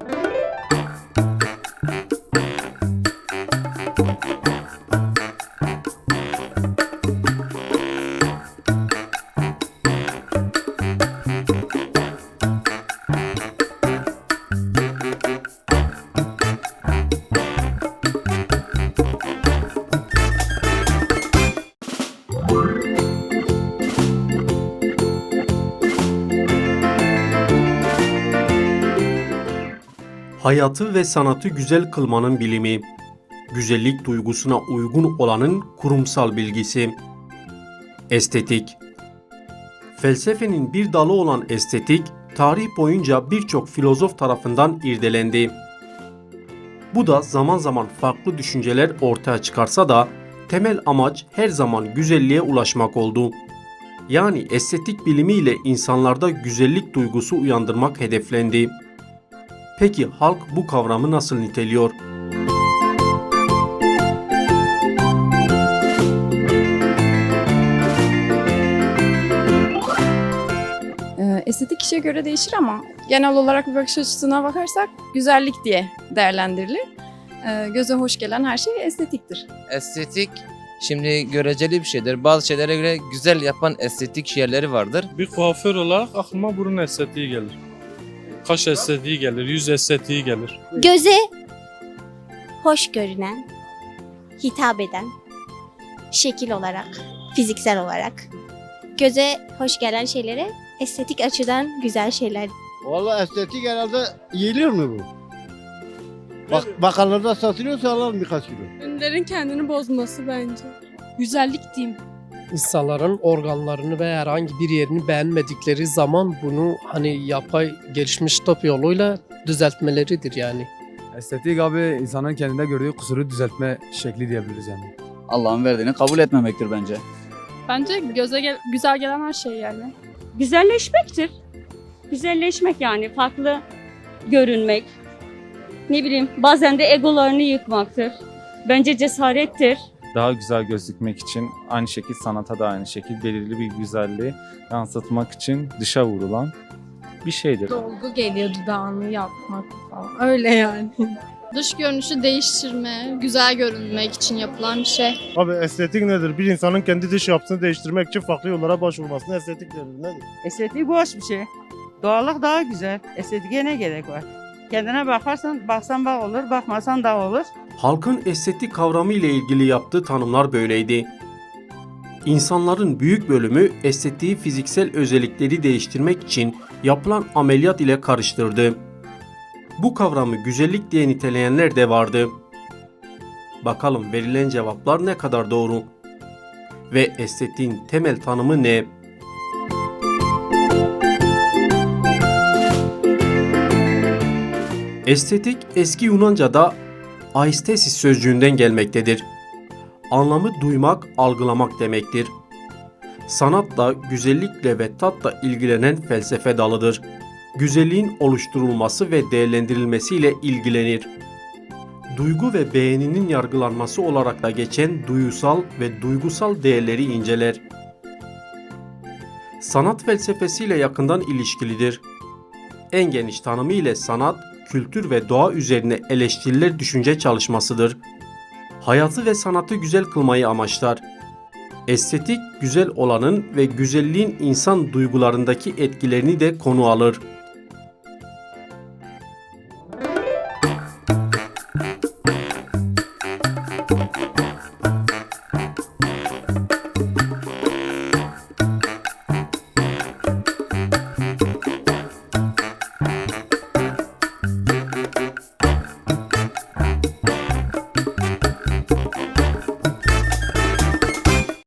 you Hayatı ve sanatı güzel kılmanın bilimi, güzellik duygusuna uygun olanın kurumsal bilgisi. Estetik Felsefenin bir dalı olan estetik, tarih boyunca birçok filozof tarafından irdelendi. Bu da zaman zaman farklı düşünceler ortaya çıkarsa da temel amaç her zaman güzelliğe ulaşmak oldu. Yani estetik bilimiyle insanlarda güzellik duygusu uyandırmak hedeflendi. Peki halk bu kavramı nasıl niteliyor? Ee, estetik kişiye göre değişir ama genel olarak bir bakış açısına bakarsak güzellik diye değerlendirilir. Ee, göze hoş gelen her şey estetiktir. Estetik şimdi göreceli bir şeydir. Bazı şeylere göre güzel yapan estetik yerleri vardır. Bir kuaför olarak aklıma burun estetiği gelir. Kaş estetiği gelir, yüz estetiği gelir. Göze hoş görünen, hitap eden, şekil olarak, fiziksel olarak göze hoş gelen şeylere estetik açıdan güzel şeyler Vallahi estetik herhalde yiyiliyor mu bu? Bak, bakkallarda satılıyorsa alalım birkaç kilo. Ünlülerin kendini bozması bence. Güzellik diyeyim. İnsanların organlarını ve herhangi bir yerini beğenmedikleri zaman bunu hani yapay gelişmiş tıp yoluyla düzeltmeleridir yani. Estetik abi insanın kendinde gördüğü kusuru düzeltme şekli diyebiliriz yani. Allah'ın verdiğini kabul etmemektir bence. Bence göze gel- güzel gelen her şey yani. güzelleşmektir. Güzelleşmek yani farklı görünmek. Ne bileyim bazen de egolarını yıkmaktır. Bence cesarettir. Daha güzel gözükmek için aynı şekilde sanata da aynı şekilde belirli bir güzelliği yansıtmak için dışa vurulan bir şeydir. Dolgu geliyor dudağını yapmak falan. Öyle yani. Dış görünüşü değiştirme, güzel görünmek için yapılan bir şey. Abi estetik nedir? Bir insanın kendi dış yapısını değiştirmek için farklı yollara başvurmasına estetik denir. Nedir? Estetik boş bir şey. Doğallık daha güzel. Estetiğe ne gerek var? Kendine bakarsan, baksan bak olur, bakmasan da olur. Halkın estetik kavramı ile ilgili yaptığı tanımlar böyleydi. İnsanların büyük bölümü estetiği fiziksel özellikleri değiştirmek için yapılan ameliyat ile karıştırdı. Bu kavramı güzellik diye niteleyenler de vardı. Bakalım verilen cevaplar ne kadar doğru? Ve estetiğin temel tanımı ne? Estetik eski Yunanca'da aistesis sözcüğünden gelmektedir. Anlamı duymak, algılamak demektir. Sanatla, güzellikle ve tatla ilgilenen felsefe dalıdır. Güzelliğin oluşturulması ve değerlendirilmesiyle ilgilenir. Duygu ve beğeninin yargılanması olarak da geçen duyusal ve duygusal değerleri inceler. Sanat felsefesiyle yakından ilişkilidir. En geniş tanımı ile sanat, kültür ve doğa üzerine eleştiriler düşünce çalışmasıdır. Hayatı ve sanatı güzel kılmayı amaçlar. Estetik güzel olanın ve güzelliğin insan duygularındaki etkilerini de konu alır.